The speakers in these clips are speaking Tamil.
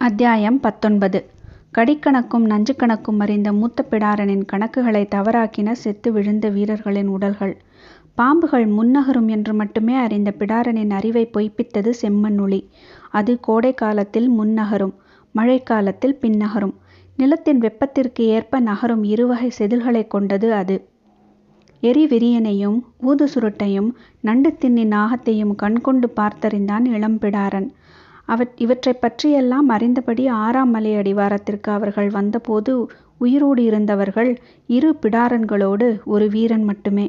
அத்தியாயம் பத்தொன்பது. கடிக்கணக்கும் நஞ்சுக்கணக்கும் அறிந்த மூத்த பிடாரனின் கணக்குகளை தவறாக்கின செத்து விழுந்த வீரர்களின் உடல்கள். பாம்புகள் முன்னகரும் என்று மட்டுமே அறிந்த பிடாரனின் அறிவை பொய்ப்பித்தது செம்மண் ஒளி. அது கோடை காலத்தில் முன்னகரும் மழைக்காலத்தில் பின்னகரும். நிலத்தின் வெப்பத்திற்கு ஏற்ப நகரும் இருவகை செதில்களை கொண்டது அது. எரிவிரியனையும் ஊது சுருட்டையும் நண்டு தின்னி நாகத்தையும் கண்கொண்டு பார்த்தறிந்தான் இளம்பிடாரன் அவற் இவற்றைப் பற்றியெல்லாம் அறிந்தபடி ஆறாம் மலை அடிவாரத்திற்கு அவர்கள் வந்தபோது உயிரோடு இருந்தவர்கள் இரு பிடாரன்களோடு ஒரு வீரன் மட்டுமே.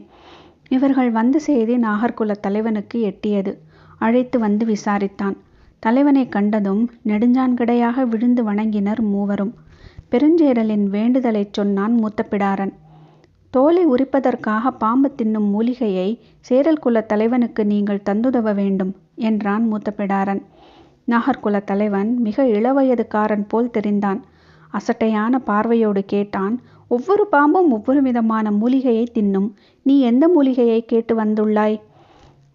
இவர்கள் வந்த செய்தி நாகர்குல தலைவனுக்கு எட்டியது. அழைத்து வந்து விசாரித்தான். தலைவனை கண்டதும் நெடுஞ்சான்கடையாக விழுந்து வணங்கினர் மூவரும். பெருஞ்சேரலின் வேண்டுதலைச் சொன்னான் மூத்த பிடாரன். தோலை உரிப்பதற்காக பாம்பு தின்னும் மூலிகையை சேரல் குல தலைவனுக்கு நீங்கள் தந்துதவ வேண்டும் என்றான் மூத்த பிடாரன். நாகர்குல தலைவன் மிக இளவயதுக்காரன் போல் தெரிந்தான். அசட்டையான பார்வையோடு கேட்டான் ஒவ்வொரு பாம்பும் ஒவ்வொரு விதமான மூலிகையை தின்னும். நீ எந்த மூலிகையை கேட்டு வந்துள்ளாய்?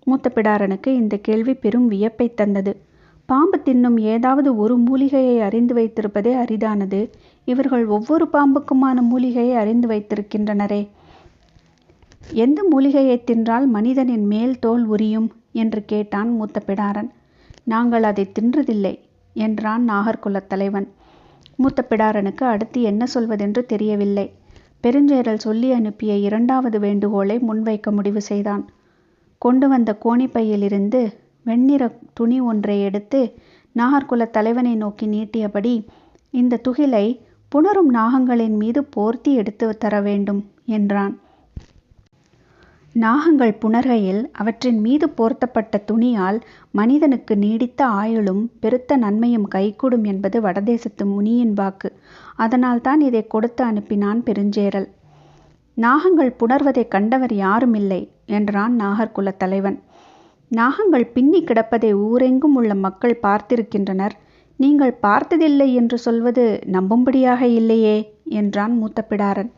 மூத்த பிடாரனுக்கு இந்த கேள்வி பெரும் வியப்பை தந்தது. பாம்பு தின்னும் ஏதாவது ஒரு மூலிகையை அறிந்து வைத்திருப்பதே அரிதானது. இவர்கள் ஒவ்வொரு பாம்புக்குமான மூலிகையை அறிந்து வைத்திருக்கின்றனரே. எந்த மூலிகையை தின்றால் மனிதனின் மேல் தோல் உரியும்? என்று கேட்டான் மூத்த பிடாரன். நாங்கள் அதை தின்றதில்லை என்றான் நாகர்குலத் தலைவன். மூத்த பிடாரனுக்கு அடுத்து என்ன சொல்வதென்று தெரியவில்லை. பெருஞ்சேரல் சொல்லி அனுப்பிய இரண்டாவது வேண்டுகோளை முன்வைக்க முடிவு செய்தான். கொண்டு வந்த கோணிப்பையிலிருந்து வெண்ணிற துணி ஒன்றை எடுத்து நாகர்குலத் தலைவனை நோக்கி நீட்டியபடி இந்த துகிலை புணரும் நாகங்களின் மீது போர்த்தி எடுத்து தர வேண்டும் என்றான். நாகங்கள் புணர்கையில் அவற்றின் மீது போர்த்தப்பட்ட துணியால் மனிதனுக்கு நீடித்த ஆயுளும் பெருத்த நன்மையும் கைகூடும் என்பது வடதேசத்து முனியின் வாக்கு. அதனால்தான் இதை கொடுத்து அனுப்பினான் பெருஞ்சேரல். நாகங்கள் புணர்வதை கண்டவர் யாரும் இல்லை என்றான் நாகர்குலத் தலைவன் நாகங்கள் பின்னி கிடப்பதை ஊரெங்கும் உள்ள மக்கள் பார்த்திருக்கின்றனர். நீங்கள் பார்த்ததில்லை என்று சொல்வது நம்பும்படியாக இல்லையே என்றான் மூத்த பிடாரன்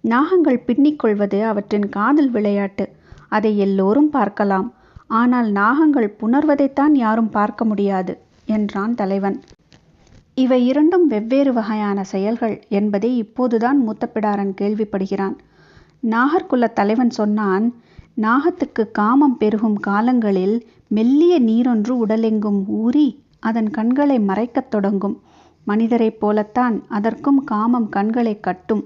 நாகங்கள் பின்னிக்கொள்வது அவற்றின் காதல் விளையாட்டு. அதை எல்லோரும் பார்க்கலாம். ஆனால் நாகங்கள் புணர்வதைத்தான் யாரும் பார்க்க முடியாது என்றான் தலைவன். இவை இரண்டும் வெவ்வேறு வகையான செயல்கள் என்பதை இப்போதுதான் மூத்தப்பிடாரன் கேள்விப்படுகிறான். நாகர்குலத் தலைவன் சொன்னான் நாகத்துக்கு காமம் பெருகும் காலங்களில் மெல்லிய நீரொன்று உடலெங்கும் ஊறி அதன் கண்களை மறைக்கத் தொடங்கும். மனிதரைப் போலத்தான் அதற்கும் காமம் கண்களை கட்டும்.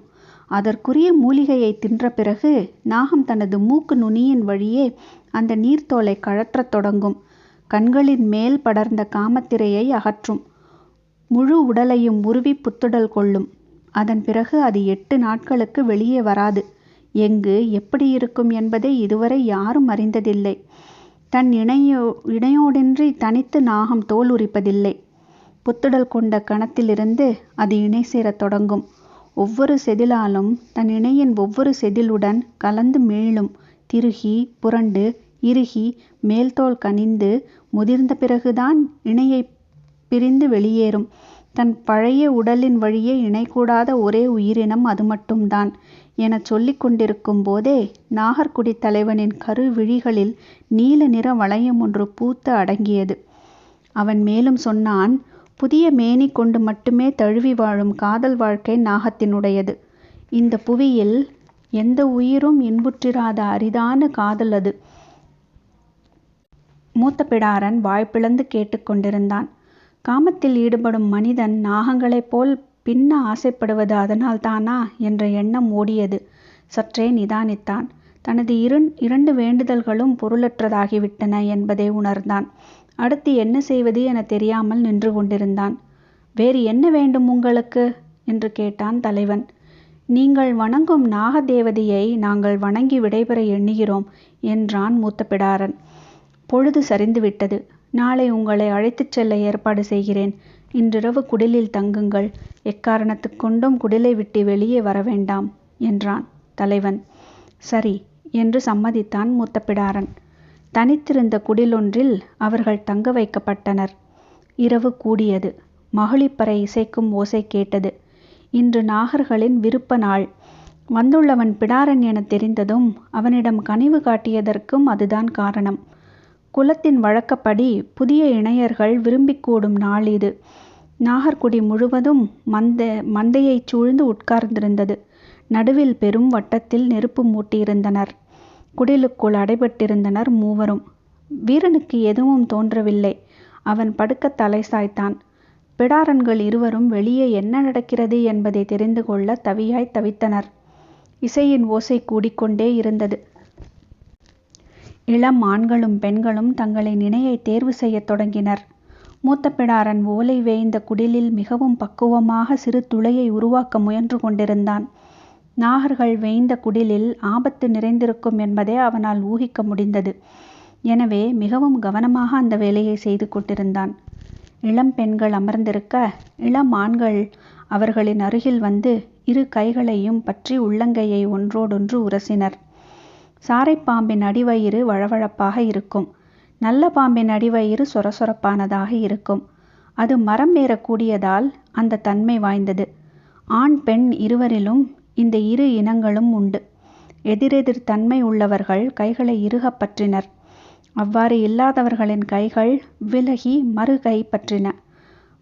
அதற்குரிய மூலிகையை தின்ற பிறகு நாகம் தனது மூக்கு நுனியின் வழியே அந்த நீர்த்தோலை கழற்றத் தொடங்கும். கண்களின் மேல் படர்ந்த காமத்திரையை அகற்றும். முழு உடலையும் உருவி புத்துடல் கொள்ளும். அதன் பிறகு அது எட்டு நாட்களுக்கு வெளியே வராது. எங்கு எப்படி இருக்கும் என்பதை இதுவரை யாரும் அறிந்ததில்லை. தன் இணையோ இணையோடின்றி தனித்து நாகம் தோல் உரிப்பதில்லை புத்துடல் கொண்ட கணத்திலிருந்து அது இணை சேரத் தொடங்கும். ஒவ்வொரு செதிலாலும் தன் இணையின் ஒவ்வொரு செதிலுடன் கலந்து மீளும் திருகி புரண்டு இறுகி மேல்தோல் கனிந்து முதிர்ந்த பிறகுதான் இணையை பிரிந்து வெளியேறும். தன் பழைய உடலின் வழியே இணைக்கூடாத ஒரே உயிரினம் அது மட்டும்தான். எனச் சொல்லிக் கொண்டிருக்கும் போதே நாகர்குடி தலைவனின் கருவிழிகளில் நீல நிற வளையம் ஒன்று பூத்து அடங்கியது. அவன் மேலும் சொன்னான் புதிய மேனி கொண்டு மட்டுமே தழுவி வாழும் காதல் வாழ்க்கை நாகத்தினுடையது. இந்த புவியில் எந்த உயிரும் இன்புற்றிராத அரிதான காதல் அது. மூத்த பிடாரன் வாய்ப்பிழந்து கேட்டுக்கொண்டிருந்தான் காமத்தில் ஈடுபடும் மனிதன் நாகங்களைப் போல் பின்ன ஆசைப்படுவது அதனால்தானா என்ற எண்ணம் ஓடியது. சற்றே நிதானித்தான். தனது இரு இரண்டு வேண்டுதல்களும் பொருளற்றதாகிவிட்டன என்பதை உணர்ந்தான். அடுத்து என்ன செய்வது என தெரியாமல் நின்று கொண்டிருந்தான். வேறு என்ன வேண்டும் உங்களுக்கு? என்று கேட்டான் தலைவன். நீங்கள் வணங்கும் நாகதேவதையை நாங்கள் வணங்கி விடைபெற எண்ணுகிறோம் என்றான் மூத்த பிடாரன் பொழுது சரிந்துவிட்டது. நாளை உங்களை அழைத்துச் செல்ல ஏற்பாடு செய்கிறேன். இன்றிரவு குடிலில் தங்குங்கள். எக்காரணத்துக் கொண்டும் குடிலை விட்டு வெளியே வர வேண்டாம் என்றான் தலைவன். சரி என்று சம்மதித்தான் மூத்த பிடாரன் தனித்திருந்த குடிலொன்றில் அவர்கள் தங்க வைக்கப்பட்டனர். இரவு கூடியது. மகளிப்பறை இசைக்கும் ஓசை கேட்டது. இன்று நாகர்களின் விருப்ப நாள். வந்துள்ளவன் பிடாரன் என தெரிந்ததும் அவனிடம் கனிவு காட்டியதற்கும் அதுதான் காரணம். குலத்தின் வழக்கப்படி புதிய இணையர்கள் விரும்பி கூடும் நாள் இது. நாகர்குடி முழுவதும் மந்த மந்தையைச் சூழ்ந்து உட்கார்ந்திருந்தது. நடுவில் பெரும் வட்டத்தில் நெருப்பு மூட்டியிருந்தனர். குடிலுக்குள் அடைபட்டிருந்தனர் மூவரும். வீரனுக்கு எதுவும் தோன்றவில்லை. அவன் படுக்கத் தலை சாய்த்தான். பிடாரன்கள் இருவரும் வெளியே என்ன நடக்கிறது என்பதை தெரிந்து கொள்ள தவியாய்த் தவித்தனர். இசையின் ஓசை கூடிக்கொண்டே இருந்தது. இளம் ஆண்களும் பெண்களும் தங்களின் இணையைத் தேர்வு செய்யத் தொடங்கினர். மூத்த பிடாரன் ஓலை வேய்ந்த குடிலில் மிகவும் பக்குவமாக சிறு துளையை உருவாக்க முயன்று கொண்டிருந்தான். நாகர்கள் வேய்ந்த குடிலில் ஆபத்து நிறைந்திருக்கும் என்பதை அவனால் ஊகிக்க முடிந்தது. எனவே மிகவும் கவனமாக அந்த வேலையை செய்து கொண்டிருந்தான். இளம் பெண்கள் அமர்ந்திருக்க, இளம் ஆண்கள் அவர்களின் அருகில் வந்து இரு கைகளையும் பற்றி உள்ளங்கையை ஒன்றோடொன்று உரசினர். சாரைப்பாம்பின் அடிவயிறு வழவழப்பாக இருக்கும். நல்ல பாம்பின் அடிவயிறு சொரசொரப்பானதாக இருக்கும். அது மரம் ஏறக்கூடியதால் அந்த தன்மை வாய்ந்தது. ஆண் பெண் இருவரிலும் இந்த இரு இனங்களும் உண்டு. எதிரெதிர் தன்மை உள்ளவர்கள் கைகளை இறுகப் பற்றினர். அவ்வாறு இல்லாதவர்களின் கைகள் விலகி மறு கைப்பற்றின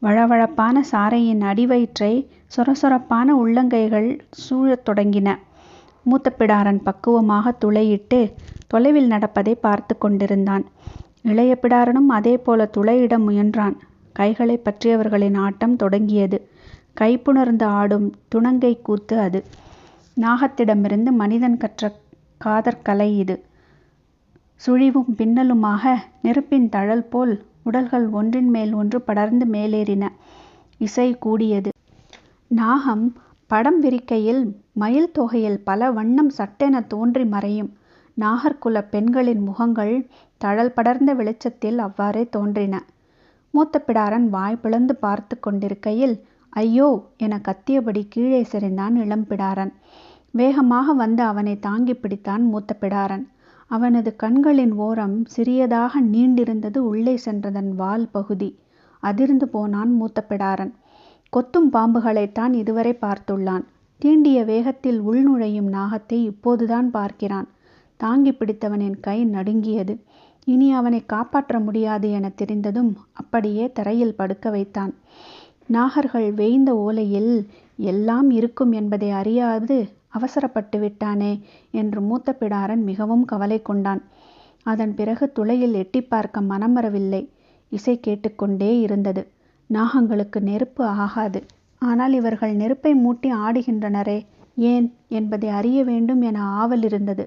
வழவழப்பான சாரையின் அடிவயிற்றை சொரசொரப்பான உள்ளங்கைகள் சூழத் தொடங்கின. மூத்த பிடாரன் பக்குவமாகத் துளையிட்டு தொலைவில் நடப்பதை பார்த்து கொண்டிருந்தான். இளைய பிடாரனும் அதேபோல துளையிட முயன்றான். கைகளைப் பற்றியவர்களின் ஆட்டம் தொடங்கியது. கைப்புணர்ந்து ஆடும் துணங்கை கூத்து அது. நாகத்திடமிருந்து மனிதன் கற்ற காதற்கலை இது. சுழிவும் பின்னலுமாக நெருப்பின் தழல் போல் உடல்கள் ஒன்றின் மேல் ஒன்று படர்ந்து மேலேறின. இசை கூடியது. நாகம் படம் விரிக்கையில் மயில் தொகையில் பல வண்ணம் சட்டென தோன்றி மறையும். நாகர்குலப் பெண்களின் முகங்கள் தழல் படர்ந்த வெளிச்சத்தில் அவ்வாறே தோன்றின. மூத்த பிடாரன் வாய் பிளந்து பார்த்து கொண்டிருக்கையில் ஐயோ என கத்தியபடி கீழே சரிந்தான் இளம் பிடாரன். வேகமாக வந்து அவனை தாங்கிப் பிடித்தான் மூத்த பிடாரன். அவனது கண்களின் ஓரம் சிறியதாக நீண்டிருந்தது உள்ளே சென்றதன் வால் பகுதி. அதிர்ந்து போனான் மூத்த பிடாரன். கொத்தும் பாம்புகளைத்தான் இதுவரை பார்த்துள்ளான். தீண்டிய வேகத்தில் உள்நுழையும் நாகத்தை இப்போதுதான் பார்க்கிறான். தாங்கிப் பிடித்தவனின் கை நடுங்கியது. இனி அவனை காப்பாற்ற முடியாது என தெரிந்ததும் அப்படியே தரையில் படுக்க வைத்தான். நாகர்கள் வேய்ந்த ஓலையில் எல்லாம் இருக்கும் என்பதை அறியாது அவசரப்பட்டு விட்டானே என்று மூத்த பிடாரன் மிகவும் கவலை கொண்டான். அதன் பிறகு துளையில் எட்டிப் பார்க்க மனம் வரவில்லை. இசை கேட்டுக்கொண்டே இருந்தது. நாகங்களுக்கு நெருப்பு ஆகாது. ஆனால் இவர்கள் நெருப்பை மூட்டி ஆடுகின்றனரே ஏன் என்பதை அறிய வேண்டும் என ஆவல் இருந்தது.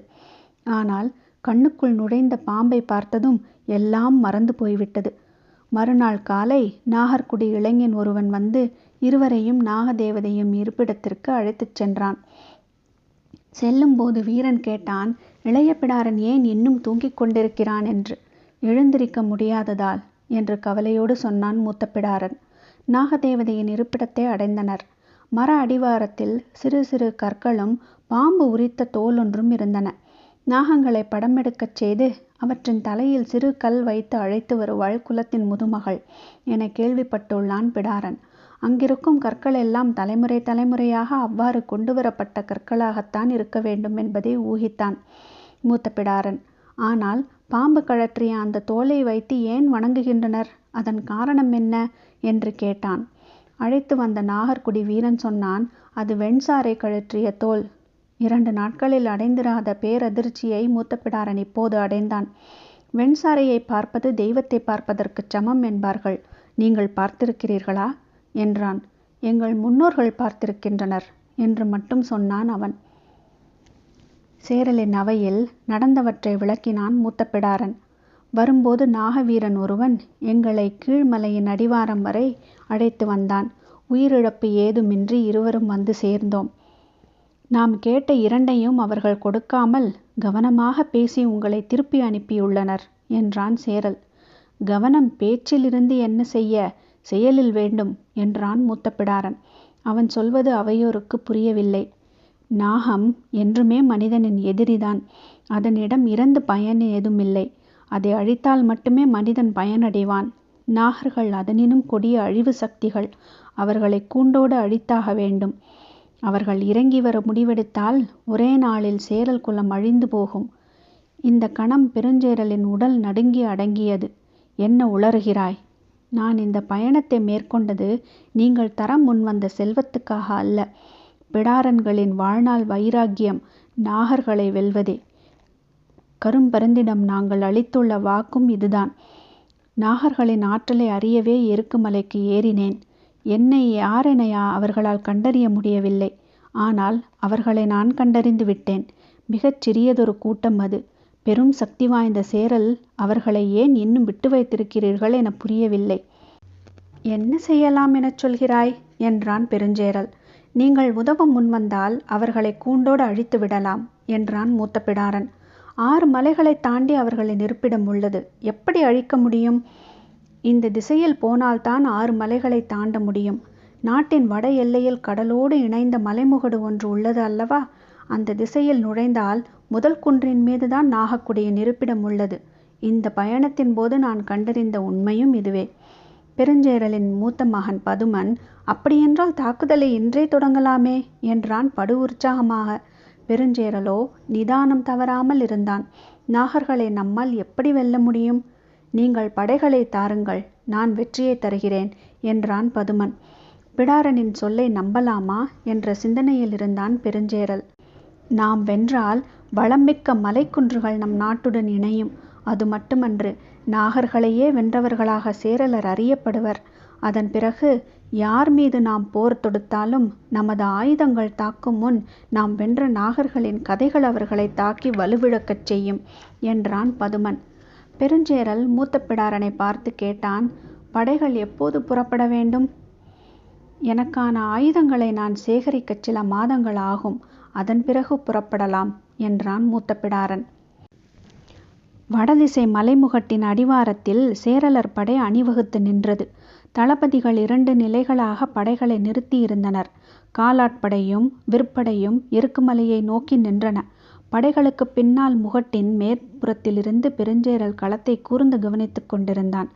ஆனால் கண்ணுக்குள் நுழைந்த பாம்பை பார்த்ததும் எல்லாம் மறந்து போய்விட்டது. மறுநாள் காலை நாகர்குடி இளைஞன் ஒருவன் வந்து இருவரையும் நாகதேவதையும் இருப்பிடத்திற்கு அழைத்துச் சென்றான். செல்லும்போது வீரன் கேட்டான் இளைய பிடாரன் ஏன் இன்னும் தூங்கிக் கொண்டிருக்கிறான் என்று. எழுந்திருக்க முடியாததால் என்று கவலையோடு சொன்னான் மூத்த பிடாரன். நாகதேவதையின் இருப்பிடத்தை அடைந்தனர். மர அடிவாரத்தில் சிறு சிறு கற்களும் பாம்பு உரித்த தோலொன்றும் இருந்தன. நாகங்களைப் படமெடுக்கச் செய்து அவற்றின் தலையில் சிறு கல் வைத்து அழைத்து வருவாள் குலத்தின் முதுமகள் என கேள்விப்பட்டுள்ளான் பிடாரன். அங்கிருக்கும் கற்கள் எல்லாம் தலைமுறை தலைமுறையாக அவ்வாறு கொண்டு வரப்பட்ட கற்களாகத்தான் இருக்க வேண்டும் என்பதை ஊகித்தான் மூத்த பிடாரன். ஆனால் பாம்பு கழற்றிய அந்த தோலை வைத்து ஏன் வணங்குகின்றனர் அதன் காரணம் என்ன? என்று கேட்டான். அழைத்து வந்த நாகர்குடி வீரன் சொன்னான் அது வெண்சாரை கழற்றிய தோல். இரண்டு நாட்களில் அடைந்திராத பேரதிர்ச்சியை மூத்த பிடாரன் இப்போது அடைந்தான். வெண்சாரையை பார்ப்பது தெய்வத்தை பார்ப்பதற்குச் சமம் என்பார்கள். நீங்கள் பார்த்திருக்கிறீர்களா? என்றான். எங்கள் முன்னோர்கள் பார்த்திருக்கின்றனர் என்று மட்டும் சொன்னான் அவன். சேரலின் அவையில் நடந்தவற்றை விளக்கினான் மூத்த பிடாரன். வரும்போது நாகவீரன் ஒருவன் எங்களை கீழ்மலையின் அடிவாரம் வரை அழைத்து வந்தான். உயிரிழப்பு ஏதுமின்றி இருவரும் வந்து சேர்ந்தோம். நாம் கேட்ட இரண்டையும் அவர்கள் கொடுக்காமல் கவனமாக பேசி உங்களை திருப்பி அனுப்பியுள்ளனர் என்றான் சேரல். கவனம் பேச்சிலிருந்து என்ன செய்ய செயலில் வேண்டும் என்றான் மூத்த பிடாரன். அவன் சொல்வது அவையோருக்கு புரியவில்லை. நாகம் என்றுமே மனிதனின் எதிரிதான். அதனிடம் இறந்து பயன் ஏதுமில்லை. அதை அழித்தால் மட்டுமே மனிதன் பயனடைவான். நாகர்கள் அதனினும் கொடிய அழிவு சக்திகள். அவர்களை கூண்டோடு அழித்தாக வேண்டும். அவர்கள் இறங்கி வர முடிவெடுத்தால் ஒரே நாளில் சேரல் குலம் அழிந்து போகும். இந்த கணம் பெருஞ்சேரலின் உடல் நடுங்கி அடங்கியது. என்ன உளறுகிறாய்? நான் இந்த பயணத்தை மேற்கொண்டது நீங்கள் தரம் முன்வந்த செல்வத்துக்காக அல்ல. பிடாரன்களின் வாழ்நாள் வைராக்கியம் நாகர்களை வெல்வதே. கரும்பருந்திடம் நாங்கள் அளித்துள்ள வாக்கும் இதுதான். நாகர்களின் ஆற்றலை அறியவே எருக்குமலைக்கு ஏறினேன். என்னை யாரென அவர்களால் கண்டறிய முடியவில்லை. ஆனால் அவர்களை நான் கண்டறிந்து விட்டேன். மிகச் சிறியதொரு கூட்டம் அது. பெரும் சக்தி வாய்ந்த சேரல் அவர்களை ஏன் இன்னும் விட்டு வைத்திருக்கிறீர்கள் என புரியவில்லை. என்ன செய்யலாம் எனச் சொல்கிறாய்? என்றான் பெருஞ்சேரல். நீங்கள் உதவ முன்வந்தால் அவர்களை கூண்டோடு அழித்து விடலாம் என்றான் மூத்த பிடாரன். ஆறு மலைகளை தாண்டி அவர்களின் இருப்பிடம் உள்ளது. எப்படி அழிக்க முடியும்? இந்த திசையில் போனால்தான் ஆறு மலைகளை தாண்ட முடியும். நாட்டின் வட எல்லையில் கடலோடு இணைந்த மலைமுகடு ஒன்று உள்ளது அல்லவா? அந்த திசையில் நுழைந்தால் முதல் குன்றின் மீதுதான் நாகக்குடியின் இருப்பிடம் உள்ளது. இந்த பயணத்தின் போது நான் கண்டறிந்த உண்மையும் இதுவே. பெருஞ்சேரலின் மூத்த மகன் பதுமன் அப்படியென்றால் தாக்குதலை இன்றே தொடங்கலாமே என்றான் படு உற்சாகமாக. பெருஞ்சேரலோ நிதானம் தவறாமல் இருந்தான். நாகர்களை நம்மால் எப்படி வெல்ல முடியும்? நீங்கள் படைகளை தாருங்கள். நான் வெற்றியை தருகிறேன் என்றான் பதுமன். பிடாரனின் சொல்லை நம்பலாமா என்ற சிந்தனையில் இருந்தான் பெருஞ்சேரல். நாம் வென்றால் வளமிக்க மலைக்குன்றுகள் நம் நாட்டுடன் இணையும். அது மட்டுமன்று நாகர்களையே வென்றவர்களாக சேரலர் அறியப்படுவர். அதன் பிறகு யார் மீது நாம் போர் தொடுத்தாலும் நமது ஆயுதங்கள் தாக்கும் முன் நாம் வென்ற நாகர்களின் கதைகள் அவர்களை தாக்கி வலுவிழக்கச் செய்யும் என்றான் பதுமன். பெருஞ்சேரல் மூத்த பிடாரனை பார்த்து கேட்டான் படைகள் எப்போது புறப்பட வேண்டும்? எனக்கான ஆயுதங்களை நான் சேகரிக்க சில மாதங்கள் ஆகும். அதன் பிறகு புறப்படலாம் என்றான் மூத்த பிடாரன். வடதிசை மலைமுகட்டின் அடிவாரத்தில் சேரலர் படை அணிவகுத்து நின்றது. தளபதிகள் இரண்டு நிலைகளாக படைகளை நிறுத்தியிருந்தனர். காலாட்படையும் விற்படையும் எருக்குமலையை நோக்கி நின்றன. படைகளுக்குப் பின்னால் முகட்டின் மேற்புறத்திலிருந்து பெருஞ்சேரல் களத்தைக் கூர்ந்து கவனித்துக் கொண்டிருந்தான்.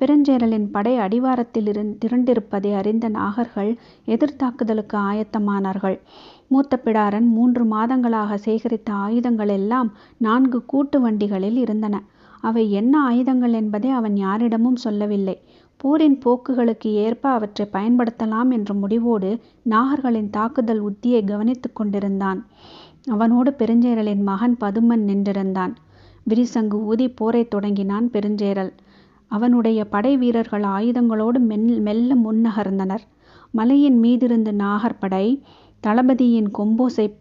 பெருஞ்சேரலின் படை அடிவாரத்தில் திரண்டிருப்பதை அறிந்த நாகர்கள் எதிர்த்தாக்குதலுக்கு ஆயத்தமானார்கள். மூத்த பிடாரன் மூன்று மாதங்களாக சேகரித்த ஆயுதங்கள் எல்லாம் நான்கு கூட்டு வண்டிகளில் இருந்தன. அவை என்ன ஆயுதங்கள் என்பதை அவன் யாரிடமும் சொல்லவில்லை. போரின் போக்குகளுக்கு ஏற்ப அவற்றைப் பயன்படுத்தலாம் என்ற முடிவோடு நாகர்களின் தாக்குதல் உத்தியைக் கவனித்துக் கொண்டிருந்தான். அவனோடு பெருஞ்சேரலின் மகன் பதுமன் நின்றிருந்தான். விரிசங்கு ஊதி போரைத் தொடங்கினான் பெருஞ்சேரல். அவனுடைய படை வீரர்கள் ஆயுதங்களோடு மெல் மெல்ல முன்னகர்ந்தனர். மலையின் மீதிருந்து நாகர் படை தளபதியின் கொம்போசை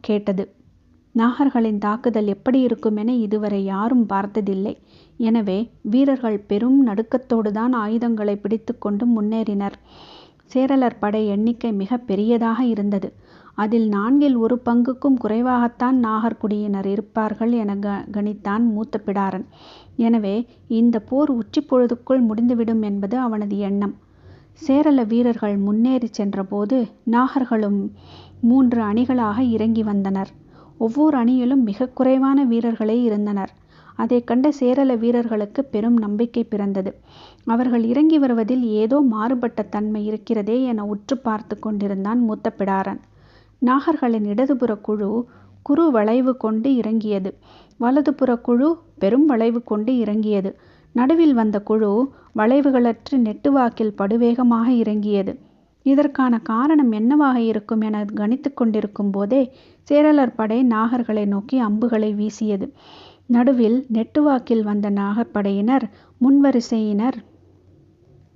கேட்டது. நாகர்களின் தாக்குதல் எப்படி இருக்குமென இதுவரை யாரும் பார்த்ததில்லை. எனவே வீரர்கள் பெரும் நடுக்கத்தோடுதான் ஆயுதங்களைப் பிடித்துக் கொண்டு முன்னேறினர். சேரலர் படை எண்ணிக்கை மிக பெரியதாக இருந்தது. அதில் நான்கில் ஒரு பங்குக்கும் குறைவாகத்தான் நாகர்குடியினர் இருப்பார்கள் எனக் கணித்தான் மூத்த பிடாரன். எனவே இந்தப் போர் உச்சிப் பொழுதுக்குள் முடிந்துவிடும் என்பது அவனது எண்ணம். சேரல வீரர்கள் முன்னேறிச் சென்றபோது நாகர்களும் மூன்று அணிகளாக இறங்கி வந்தனர். ஒவ்வொரு அணியிலும் மிக குறைவான வீரர்களே இருந்தனர். அதை கண்ட சேரல வீரர்களுக்கு பெரும் நம்பிக்கை பிறந்தது. அவர்கள் இறங்கி வருவதில் ஏதோ மாறுபட்ட தன்மை இருக்கிறதே என உற்று பார்த்து கொண்டிருந்தான் மூத்த பிடாரன். நாகர்களின் இடதுபுற குழு குறு வளைவு கொண்டு இறங்கியது. வலதுபுற குழு பெரும் வளைவு கொண்டு இறங்கியது. நடுவில் வந்த குழு வளைவுகளற்று நெட்டுவாக்கில் படுவேகமாக இறங்கியது. இதற்கான காரணம் என்னவாக இருக்கும் என கணித்து கொண்டிருக்கும் போதே சேரலர் படை நாகர்களை நோக்கி அம்புகளை வீசியது. நடுவில் நெட்டுவாக்கில் வந்த நாகர் படையினர் முன்வரிசையினர்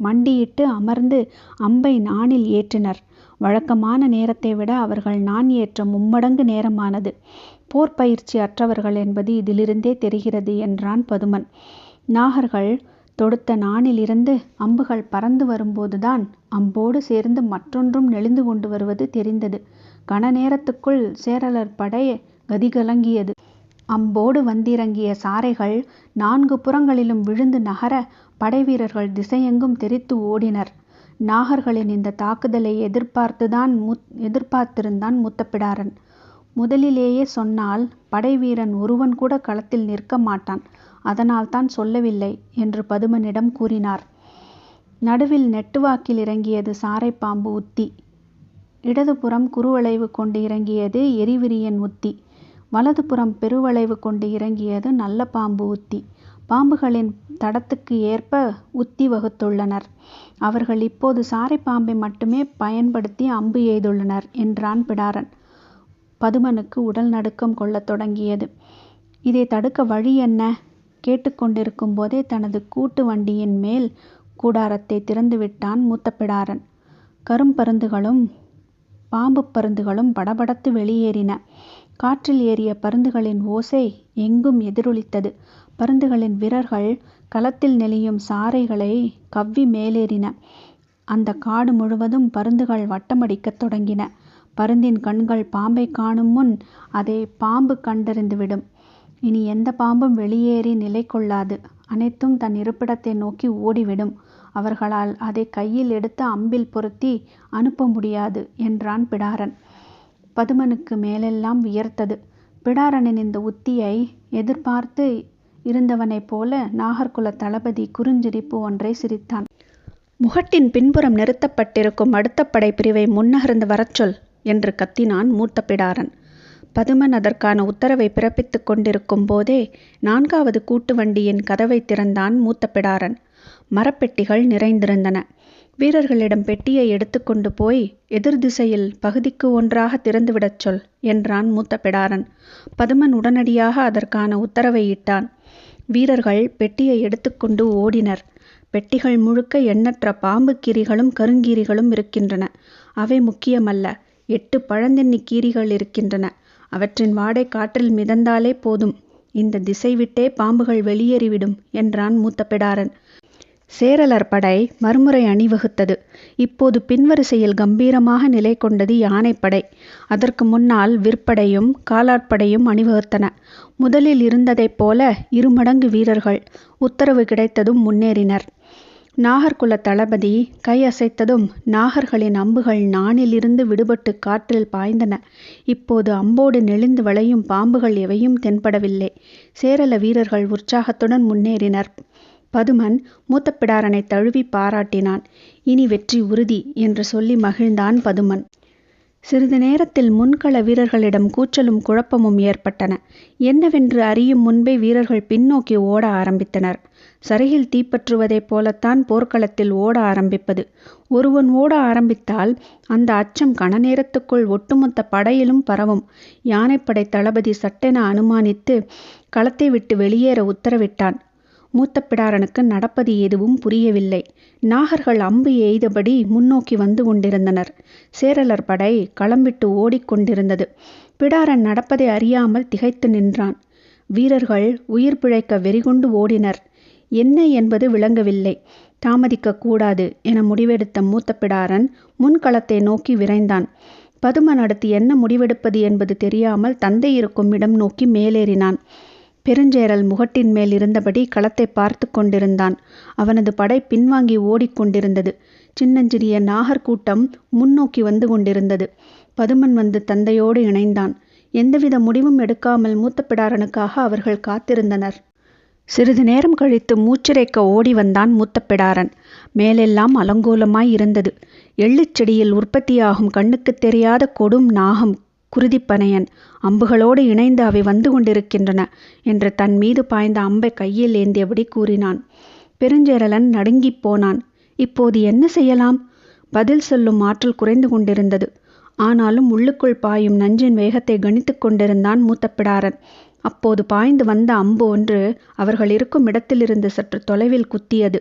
மண்டியிட்டு அமர்ந்து அம்பை நாணில் ஏற்றினர். வழக்கமான நேரத்தை விட அவர்கள் நாண் ஏற்ற மும்மடங்கு நேரமானது. போர்ப் பயிற்சி அற்றவர்கள் என்பது இதிலிருந்தே தெரிகிறது என்றான் பதுமன். நாகர்கள் தொடுத்த நாணிலிருந்து அம்புகள் பறந்து வரும்போதுதான் அம்போடு சேர்ந்து மற்றொன்றும் நெளிந்து கொண்டு வருவது தெரிந்தது. கண நேரத்துக்குள் சேரலர் படை கதிகலங்கியது. அம்போடு வந்திறங்கிய சாரைகள் நான்கு புறங்களிலும் விழுந்து நகர படைவீரர்கள் திசையெங்கும் தெரித்து ஓடினர். நாகர்களின் இந்த தாக்குதலை எதிர்பார்த்துதான் எதிர்பார்த்திருந்தான் மூத்த பிடாரன். முதலிலேயே சொன்னால் படைவீரன் ஒருவன் கூட களத்தில் நிற்க மாட்டான். அதனால்தான் சொல்லவில்லை என்று பதுமனிடம் கூறினார். நடுவில் நெட்டுவாக்கில் இறங்கியது சாரைப்பாம்பு உத்தி. இடதுபுறம் குறுவளைவு கொண்டு இறங்கியது எரிவிரியன் உத்தி. வலதுபுறம் பெருவளைவு கொண்டு இறங்கியது நல்ல பாம்பு உத்தி. பாம்புகளின் தடத்துக்கு ஏற்ப உத்தி வகுத்துள்ளனர். அவர்கள் இப்போது சாரைப் பாம்பை மட்டுமே பயன்படுத்தி அம்பு எய்துள்ளனர் என்றான் பிடாரன். பதுமனுக்கு உடல் நடுக்கம் கொள்ளத் தொடங்கியது. இதைத் தடுக்க வழி என்ன? கேட்டுக் கொண்டிருக்கும் போதே தனது கூட்டு வண்டியின் மேல் கூடாரத்தைத் திறந்துவிட்டான் மூத்த பிடாரன். கரும்பருந்துகளும் பாம்புப் பருந்துகளும் படபடத்து வெளியேறின. காற்றில் ஏறிய பருந்துகளின் ஓசை எங்கும் எதிரொலித்தது. பருந்துகளின் வீரர்கள் களத்தில் நெளியும் சாறைகளை கவ்வி மேலேறின. அந்த காடு முழுவதும் பருந்துகள் வட்டமடிக்கத் தொடங்கின. பருந்தின் கண்கள் பாம்பைக் காணும் முன் அதைப் பாம்பு கண்டறிந்துவிடும். இனி எந்தப் பாம்பும் வெளியேறி நிலை கொள்ளாது. அனைத்தும் தன் இருப்பிடத்தை நோக்கி ஓடிவிடும். அவர்களால் அதைக் கையில் எடுத்து அம்பில் பொருத்தி அனுப்ப முடியாது என்றான் பிடாரன். பதுமனுக்கு மேலெல்லாம் வியர்த்தது. பிடாரனின் இந்த உத்தியை எதிர்பார்த்து இருந்தவனைப் போல நாகர்குல தளபதி குறுஞ்சிரிப்பு ஒன்றை சிரித்தான். முகட்டின் பின்புறம் நிறுத்தப்பட்டிருக்கும் அடுத்த படைப் பிரிவை முன்னகர்ந்து வரச்சொல் என்று கத்தினான் மூத்த பிடாரன். பதுமன் அதற்கான உத்தரவைப் பிறப்பித்துக் கொண்டிருக்கும் போதே நான்காவது கூட்டு வண்டியின் கதவைத் திறந்தான் மூத்த பிடாரன். மரப்பெட்டிகள் நிறைந்திருந்தன. வீரர்களிடம் பெட்டியை எடுத்துக்கொண்டு போய் எதிர் திசையில் பகுதிக்கு ஒன்றாகத் திறந்துவிடச் சொல் என்றான் மூத்த பிடாரன். பதுமன் உடனடியாக அதற்கான உத்தரவை இட்டான். வீரர்கள் பெட்டியை எடுத்துக்கொண்டு ஓடினர். பெட்டிகள் முழுக்க எண்ணற்ற பாம்புக் கீரிகளும் கருங்கீரிகளும் இருக்கின்றன. அவை முக்கியமல்ல. எட்டு பழந்தென்னிக் கீரிகள் இருக்கின்றன. அவற்றின் வாடை காற்றில் மிதந்தாலே போதும். இந்தத் திசை விட்டே பாம்புகள் வெளியேறிவிடும் என்றான் மூத்த பிடாரன். சேரலர் படை மறுமுறை அணிவகுத்தது. இப்போது பின்வரிசையில் கம்பீரமாக நிலை கொண்டது யானைப்படை. அதற்கு முன்னால் விற்படையும் காலாட்படையும் அணிவகுத்தன. முதலில் இருந்ததைப் போல இருமடங்கு வீரர்கள். உத்தரவு கிடைத்ததும் முன்னேறினர். நாகர்குல தளபதி கை அசைத்ததும் நாகர்களின் அம்புகள் நானிலிருந்து விடுபட்டு காற்றில் பாய்ந்தன. இப்போது அம்போடு நெளிந்து வளையும் பாம்புகள் எவையும் தென்படவில்லை. சேரல வீரர்கள் உற்சாகத்துடன் முன்னேறினர். பதுமன் மூத்த பிடாரனை தழுவி பாராட்டினான். இனி வெற்றி உறுதி என்று சொல்லி மகிழ்ந்தான் பதுமன். சிறிது நேரத்தில் முன்கள வீரர்களிடம் கூச்சலும் குழப்பமும் ஏற்பட்டன. என்னவென்று அறியும் முன்பே வீரர்கள் பின்னோக்கி ஓட ஆரம்பித்தனர். சரிகில் தீப்பற்றுவதைப் போலத்தான் போர்க்களத்தில் ஓட ஆரம்பிப்பது. ஒருவன் ஓட ஆரம்பித்தால் அந்த அச்சம் கணநேரத்துக்குள் ஒட்டுமொத்த படையிலும் பரவும். யானைப்படை தளபதி சட்டென அனுமானித்து களத்தை விட்டு வெளியேற உத்தரவிட்டான். மூத்த பிடாரனுக்கு நடப்பது எதுவும் புரியவில்லை. நாகர்கள் அம்பு எய்தபடி முன்னோக்கி வந்து கொண்டிருந்தனர். சேரலர் படை களம் விட்டு ஓடிக் கொண்டிருந்தது. பிடாரன் நடப்பதை அறியாமல் திகைத்து நின்றான். வீரர்கள் உயிர் பிழைக்க வெறிகொண்டு ஓடினர். என்ன என்பது விளங்கவில்லை. தாமதிக்க கூடாது என முடிவெடுத்த மூத்த பிடாரன் முன்களத்தை நோக்கி விரைந்தான். பதுமன் அடுத்து என்ன முடிவெடுப்பது என்பது தெரியாமல் தந்தை இருக்கும் இடம் நோக்கி மேலேறினான். பெருஞ்சேரல் முகட்டின் மேல் இருந்தபடி களத்தைப் பார்த்து கொண்டிருந்தான். அவனது படை பின்வாங்கி ஓடிக் கொண்டிருந்தது. சின்னஞ்சிறிய நாகர்கூட்டம் முன்னோக்கி வந்து கொண்டிருந்தது. பதுமன் வந்து தந்தையோடு இணைந்தான். எந்தவித முடிவும் எடுக்காமல் மூத்த பிடாரனுக்காக அவர்கள் காத்திருந்தனர். சிறிது நேரம் கழித்து மூச்சிறைக்க ஓடி வந்தான் மூத்த பிடாரன். மேலெல்லாம் அலங்கோலமாய் இருந்தது. எள்ளுச் செடியில் உற்பத்தியாகும் கண்ணுக்குத் தெரியாத கொடும் நாகம் குருதிப்பனையன். அம்புகளோடு இணைந்து அவை வந்து கொண்டிருக்கின்றன என்று தன் மீது பாய்ந்த அம்பை கையில் ஏந்தியபடி கூறினான். பெருஞ்சேரலன் நடுங்கிப் போனான். இப்போது என்ன செய்யலாம்? பதில் சொல்லும் ஆற்றல் குறைந்து கொண்டிருந்தது. ஆனாலும் உள்ளுக்குள் பாயும் நஞ்சின் வேகத்தை கணித்து கொண்டிருந்தான் மூத்த பிடாரன். அப்போது பாய்ந்து வந்த அம்பு ஒன்று அவர்கள் இருக்கும் இடத்திலிருந்து சற்று தொலைவில் குத்தியது.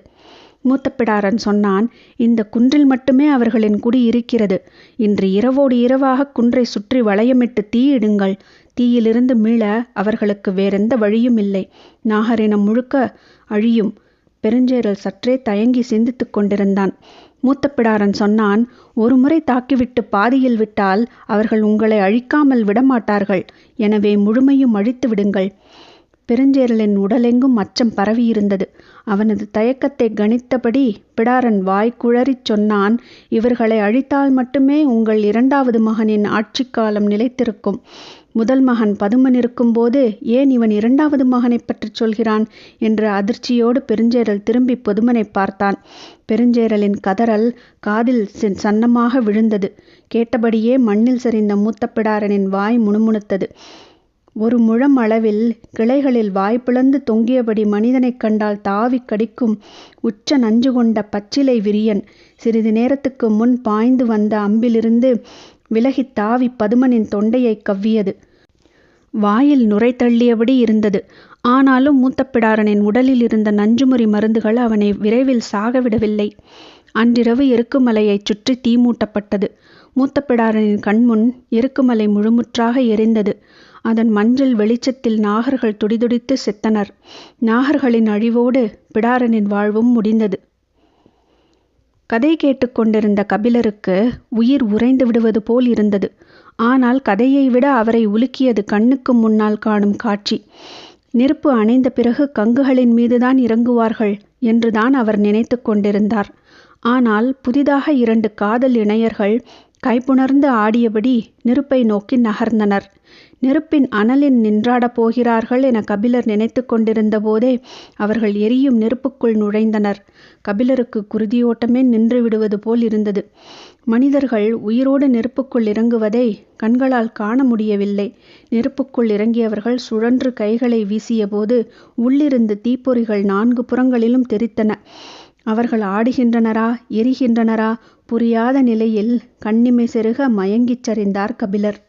மூத்த பிடாரன் சொன்னான் இந்த குன்றில் மட்டுமே அவர்களின் குடி இருக்கிறது. இன்று இரவோடு இரவாக குன்றை சுற்றி வளையமிட்டு தீயிடுங்கள். தீயிலிருந்து மீள அவர்களுக்கு வேறெந்த வழியும் இல்லை. நாகரினம் முழுக்க அழியும். பெருஞ்சேரல் சற்றே தயங்கி சிந்தித்துக் கொண்டிருந்தான். மூத்தப்பிடாரன் சொன்னான் ஒருமுறை தாக்கிவிட்டு பாதியில் விட்டால் அவர்கள் உங்களை அழிக்காமல் விடமாட்டார்கள். எனவே முழுமையும் அழித்து விடுங்கள். பெருஞ்சேரலின் உடலெங்கும் அச்சம் பரவியிருந்தது. அவனது தயக்கத்தை கணித்தபடி பிடாரன் வாய் குழறிச் சொன்னான் இவர்களை அழித்தால் மட்டுமே உங்கள் இரண்டாவது மகனின் ஆட்சிக்காலம் நிலைத்திருக்கும். முதல் மகன் பதுமன் இருக்கும்போது ஏன் இவன் இரண்டாவது மகனைப் பற்றி சொல்கிறான்? என்று அதிர்ச்சியோடு பெருஞ்சேரல் திரும்பி பொதுமனை பார்த்தான். பெருஞ்சேரலின் கதறல் காதில் சன்னமாக விழுந்தது. கேட்டபடியே மண்ணில் சரிந்த மூத்த பிடாரனின் வாய் முணுமுணுத்தது. ஒரு முழம் அளவில் கிளைகளில் வாய் பிளந்து தொங்கியபடி மனிதனைக் கண்டால் தாவிக் கடிக்கும் உச்ச நஞ்சு கொண்ட பச்சிலை விரியன் சிறிது நேரத்துக்கு முன் பாய்ந்து வந்த அம்பிலிருந்து விலகித் தாவிப் பதுமனின் தொண்டையைக் கவ்வியது. வாயில் நுரை தள்ளியபடி இருந்தது. ஆனாலும் மூத்தப்பிடாரனின் உடலில் இருந்த நஞ்சுமுறி மருந்துகள் அவனை விரைவில் சாகவிடவில்லை. அன்றிரவு எருக்குமலையைச் சுற்றி தீ மூட்டப்பட்டது. மூத்தப்பிடாரனின் கண்முன் எருக்குமலை முழுமுற்றாக எரிந்தது. அதன் மஞ்சள் வெளிச்சத்தில் நாகர்கள் துடிதுடித்து செத்தனர். நாகர்களின் அழிவோடு பிடாரனின் வாழ்வும் முடிந்தது. கதை கேட்டுக்கொண்டிருந்த கபிலருக்கு உயிர் உறைந்து விடுவது போல் இருந்தது. ஆனால் கதையை விட அவரை உலுக்கியது கண்ணுக்கு முன்னால் காணும் காட்சி. நெருப்பு அணைந்த பிறகு கங்குகளின் மீதுதான் இறங்குவார்கள் என்றுதான் அவர் நினைத்துக் கொண்டிருந்தார். ஆனால் புதிதாக இரண்டு காதல் இணையர்கள் கைப்புணர்ந்து ஆடியபடி நெருப்பை நோக்கி நகர்ந்தனர். நெருப்பின் அனலில் நின்றாடப் போகிறார்கள் என கபிலர் நினைத்து கொண்டிருந்த போதே அவர்கள் எரியும் நெருப்புக்குள் நுழைந்தனர். கபிலருக்கு குருதியோட்டமே நின்று விடுவது போல் இருந்தது. மனிதர்கள் உயிரோடு நெருப்புக்குள் இறங்குவதை கண்களால் காண முடியவில்லை. நெருப்புக்குள் இறங்கியவர்கள் சுழன்று கைகளை வீசியபோது உள்ளிருந்து தீப்பொறிகள் நான்கு புறங்களிலும் தெறித்தன. அவர்கள் ஆடுகின்றனரா எரிகின்றனரா புரியாத நிலையில் கண்ணிமை செருக மயங்கிச் சரிந்தார் கபிலர்.